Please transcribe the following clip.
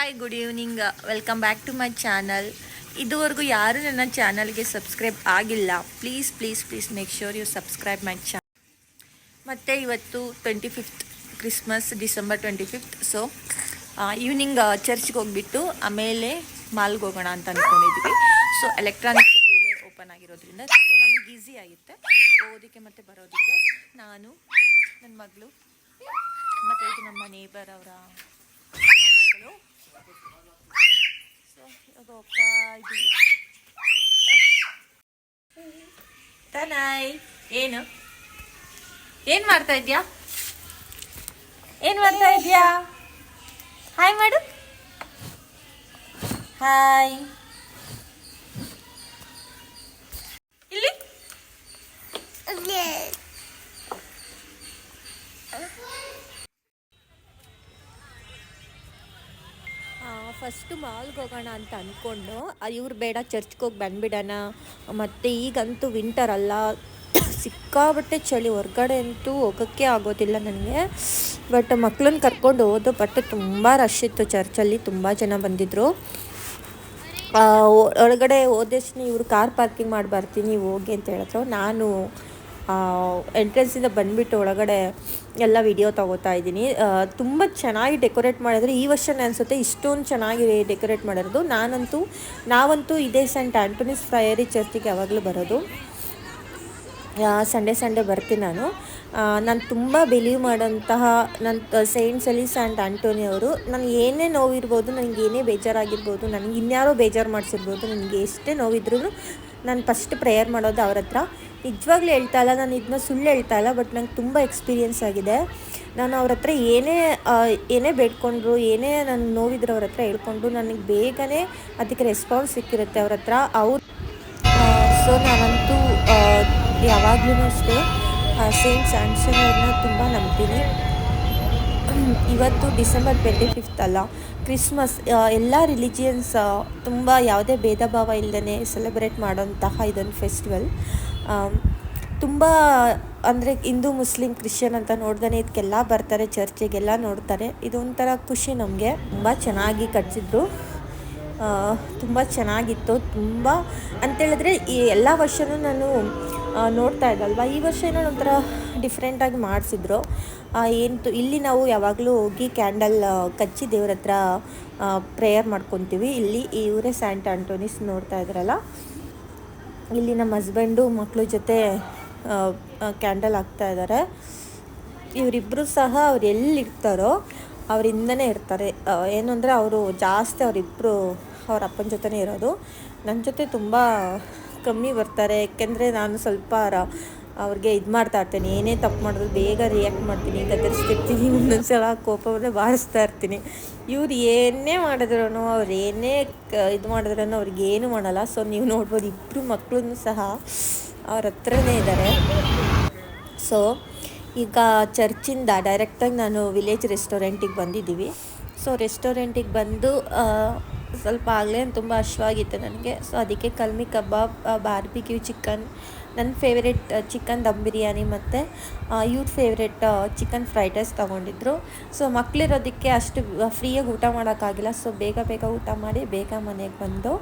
Hi good evening welcome back to my channel ಇದುವರೆಗೂ ಯಾರೂ ನನ್ನ ಚಾನಲ್ಗೆ ಸಬ್ಸ್ಕ್ರೈಬ್ ಆಗಿಲ್ಲ please please please make sure you subscribe my channel ಮತ್ತು ಇವತ್ತು twenty fifth Christmas December twenty fifth so evening ಚರ್ಚ್ಗೆ ಹೋಗ್ಬಿಟ್ಟು ಆಮೇಲೆ ಮಾಲ್ಗೆ ಹೋಗೋಣ ಅಂತ ಅಂದ್ಕೊಂಡಿದ್ವಿ ಸೊ ಎಲೆಕ್ಟ್ರಾನಿಕ್ ಓಪನ್ ಆಗಿರೋದ್ರಿಂದ ಸೊ ನಮಗೆ ಈಸಿ ಆಗುತ್ತೆ. ಹೋಗೋದಕ್ಕೆ ಮತ್ತು ಬರೋದಕ್ಕೆ ನಾನು ನನ್ನ ಮಗಳು, ಮತ್ತು ಇದು ನಮ್ಮ ನೇಬರ್ ಅವರ ಮಗಳು ಸೊ ಇವಾಗ ಹೋಗ್ತಾ ಇದ್ದೀವಿ ತನಾಯ್ ಏನು? ಏನ್ ಮಾಡ್ತಾ ಇದ್ಯಾ? ಏನ್ ಮಾಡ್ತಾ ಇದ್ಯಾ? ಹಾಯ್ ಮಾಡು ಹಾಯ್ ಇಲ್ಲಿ ಫಸ್ಟು ಮಾಲ್ಗೆ ಹೋಗೋಣ ಅಂತ ಅಂದ್ಕೊಂಡು ಇವ್ರು ಬೇಡ, ಚರ್ಚ್ಗೆ ಹೋಗಿ ಬಂದ್ಬಿಡೋಣ. ಮತ್ತು ಈಗಂತೂ ವಿಂಟರ್ ಅಲ್ಲ. ಸಿಕ್ಕಾಬಟ್ಟೆ ಚಳಿ, ಹೊರ್ಗಡೆ ಅಂತೂ ಹೋಗೋಕ್ಕೆ ಆಗೋದಿಲ್ಲ ನನಗೆ. ಬಟ್ ಮಕ್ಳನ್ನ ಕರ್ಕೊಂಡು ಹೋದು ಬಟ್ ತುಂಬ ರಶ್ ಇತ್ತು. ಚರ್ಚಲ್ಲಿ ತುಂಬ ಜನ ಬಂದಿದ್ದರು ಒಳಗಡೆ ಹೋದಷ್ಟು ಇವರು ಕಾರ್ ಪಾರ್ಕಿಂಗ್ ಮಾಡಿ ಬರ್ತೀನಿ ಹೋಗಿ ಅಂತ ಹೇಳಿದ್ರು. ನಾನು ಎಂಟ್ರೆನ್ಸಿಂದ ಬಂದುಬಿಟ್ಟು ಒಳಗಡೆ ಎಲ್ಲ ವಿಡಿಯೋ ತಗೋತಾ ಇದ್ದೀನಿ. ತುಂಬ ಚೆನ್ನಾಗಿ ಡೆಕೋರೇಟ್ ಮಾಡಿದ್ರೆ ಈ ವರ್ಷನೇ ಅನಿಸುತ್ತೆ ಇಷ್ಟೊಂದು ಚೆನ್ನಾಗಿ ಡೆಕೋರೇಟ್ ಮಾಡಿರೋದು. ನಾನಂತೂ, ನಾವಂತೂ ಇದೇ ಸೆಂಟ್ ಆ್ಯಂಟೋನಿಸ್ ಫ್ರಯರಿ ಚರ್ಚಿಗೆ ಯಾವಾಗಲೂ ಬರೋದು. ಸಂಡೇ ಸಂಡೇ ಬರ್ತೀನಿ ನಾನು. ನಾನು ತುಂಬ ಬಿಲೀವ್ ಮಾಡೋಂತಹ ನನ್ನ ಸೈಂಟ್ ಸಲೀಸ್ ಆ್ಯಂಡ್ ಆಂಟೋನಿ ಅವರು. ನನಗೆ ಏನೇ ನೋವಿರ್ಬೋದು, ನನಗೆ ಏನೇ ಬೇಜಾರಾಗಿರ್ಬೋದು, ನನಗೆ ಇನ್ಯಾರೋ ಬೇಜಾರು ಮಾಡಿಸಿರ್ಬೋದು, ನನಗೆ ಎಷ್ಟೇ ನೋವಿದ್ರೂ ನಾನು ಫಸ್ಟ್ ಪ್ರೇಯರ್ ಮಾಡೋದು ಅವ್ರ ಹತ್ರ. ನಿಜವಾಗ್ಲೂ ಹೇಳ್ತಾ ಇಲ್ಲ, ನಾನು ಇದನ್ನ ಸುಳ್ಳು ಹೇಳ್ತಾ ಇಲ್ಲ ಬಟ್ ನಂಗೆ ತುಂಬ ಎಕ್ಸ್ಪೀರಿಯೆನ್ಸ್ ಆಗಿದೆ. ನಾನು ಅವ್ರ ಹತ್ರ ಏನೇ ಏನೇ ಬೇಡ್ಕೊಂಡ್ರು, ಏನೇ ನಾನು ನೋವಿದ್ರು ಅವ್ರ ಹತ್ರ ಹೇಳ್ಕೊಂಡು ನನಗೆ ಬೇಗನೆ ಅದಕ್ಕೆ ರೆಸ್ಪಾನ್ಸ್ ಸಿಕ್ಕಿರುತ್ತೆ ಅವ್ರ ಹತ್ರ. ಅವ್ರು ಸೊ ನಾನಂತೂ ಯಾವಾಗಲೂ ಅಷ್ಟೇ ಸೇಂಟ್ ಸ್ಯಾಮ್ಸನ್ ಅವ್ರನ್ನ ತುಂಬ ನಂಬ್ತೀನಿ. ಇವತ್ತು ಡಿಸೆಂಬರ್ ಟ್ವೆಂಟಿ ಫಿಫ್ತ್ ಅಲ್ಲ ಕ್ರಿಸ್ಮಸ್ ಎಲ್ಲ ರಿಲಿಜಿಯನ್ಸ್ ತುಂಬ ಯಾವುದೇ ಭೇದ ಭಾವ ಇಲ್ಲದೇ ಸೆಲೆಬ್ರೇಟ್ ಮಾಡೋಂತಹ ಇದೊಂದು ಫೆಸ್ಟಿವಲ್. ತುಂಬ, ಅಂದರೆ ಹಿಂದೂ, ಮುಸ್ಲಿಂ, ಕ್ರಿಶ್ಚಿಯನ್ ಅಂತ ನೋಡ್ದೇ ಇದಕ್ಕೆಲ್ಲ ಬರ್ತಾರೆ, ಚರ್ಚಿಗೆಲ್ಲ ನೋಡ್ತಾರೆ. ಇದೊಂಥರ ಖುಷಿ ನಮಗೆ. ತುಂಬ ಚೆನ್ನಾಗಿ ಕಟ್ಸಿದ್ರು. ತುಂಬ ಚೆನ್ನಾಗಿತ್ತು. ತುಂಬ ಅಂತೇಳಿದ್ರೆ ಈ ಎಲ್ಲ ವರ್ಷವೂ ನಾನು ನೋಡ್ತಾ ಇದ್ದಲ್ವ? ಈ ವರ್ಷ ಏನೋ ಒಂಥರ ಡಿಫ್ರೆಂಟಾಗಿ ಮಾಡಿಸಿದ್ರು. ಏನು ಇಲ್ಲಿ ನಾವು ಯಾವಾಗಲೂ ಹೋಗಿ ಕ್ಯಾಂಡಲ್ ಕಚ್ಚಿ ದೇವ್ರ ಹತ್ರ ಪ್ರೇಯರ್ ಮಾಡ್ಕೊತೀವಿ. ಇಲ್ಲಿ ಇವರೇ ಸ್ಯಾಂಟ್ ಆಂಟೋನಿಸ್ ನೋಡ್ತಾ ಇದ್ರಲ್ಲ. ಇಲ್ಲಿ ನಮ್ಮ ಹಸ್ಬೆಂಡು ಮಕ್ಕಳ ಜೊತೆ ಕ್ಯಾಂಡಲ್ ಹಾಕ್ತಾ ಇದ್ದಾರೆ ಇವರಿಬ್ಬರು ಸಹ ಅವ್ರು ಎಲ್ಲಿರ್ತಾರೋ ಅವರಿಂದನೇ ಇರ್ತಾರೆ. ಏನು ಅಂದರೆ ಅವರು ಜಾಸ್ತಿ ಅವರಿಬ್ಬರು ಅವ್ರ ಅಪ್ಪನ ಜೊತೆನೇ ಇರೋದು. ನನ್ನ ಜೊತೆ ತುಂಬ ಕಮ್ಮಿ ಬರ್ತಾರೆ, ಯಾಕೆಂದರೆ ನಾನು ಸ್ವಲ್ಪ ಅವ್ರಿಗೆ ಇದು ಮಾಡ್ತಾ ಇರ್ತೀನಿ, ಏನೇ ತಪ್ಪು ಮಾಡಿದ್ರು ಬೇಗ ರಿಯಾಕ್ಟ್ ಮಾಡ್ತೀನಿ, ಗದರಿಸ್ತಿರ್ತೀನಿ, ಒಂದೊಂದ್ಸಲ ಕೋಪವನ್ನು ಬಾರಿಸ್ತಾ ಇರ್ತೀನಿ. ಇವ್ರು ಏನೇ ಮಾಡಿದ್ರು ಅವ್ರು ಏನೇ ಇದು ಮಾಡಿದ್ರೂ ಅವ್ರಿಗೆ ಏನು ಮಾಡಲ್ಲ. ಸೊ ನೀವು ನೋಡ್ಬೋದು ಇಬ್ಬರು ಮಕ್ಕಳನ್ನು ಸಹ ಅವ್ರ ಹತ್ರನೇ ಇದ್ದಾರೆ ಸೊ ಈಗ ಚರ್ಚಿಂದ ಡೈರೆಕ್ಟಾಗಿ ನಾನು ವಿಲೇಜ್ ರೆಸ್ಟೋರೆಂಟಿಗೆ ಬಂದಿದ್ದೀವಿ. ಸೊ ರೆಸ್ಟೋರೆಂಟಿಗೆ ಬಂದು ಸ್ವಲ್ಪ ಆಗಲೇ ತುಂಬ ಹಶ್ವಾಗಿತ್ತು ನನಗೆ. ಸೊ ಅದಕ್ಕೆ ಕಲ್ಮಿ ಕಬಾಬ್ ಬಾರ್ಬಿಕ್ಯೂ ಚಿಕನ್ ನನ್ನ ಫೇವ್ರೆಟ್ ಚಿಕನ್ ದಮ್ ಬಿರಿಯಾನಿ ಮತ್ತು ಇವ್ರ ಫೇವ್ರೆಟ್ ಚಿಕನ್ ಫ್ರೈಡ್ ರೈಸ್ ತೊಗೊಂಡಿದ್ರು. ಸೊ ಮಕ್ಕಳಿರೋದಕ್ಕೆ ಅಷ್ಟು ಫ್ರೀಯಾಗಿ ಊಟ ಮಾಡೋಕ್ಕಾಗಿಲ್ಲ. ಸೊ ಬೇಗ ಬೇಗ ಊಟ ಮಾಡಿ, ಬೇಗ ಮನೆಗೆ ಬಂದು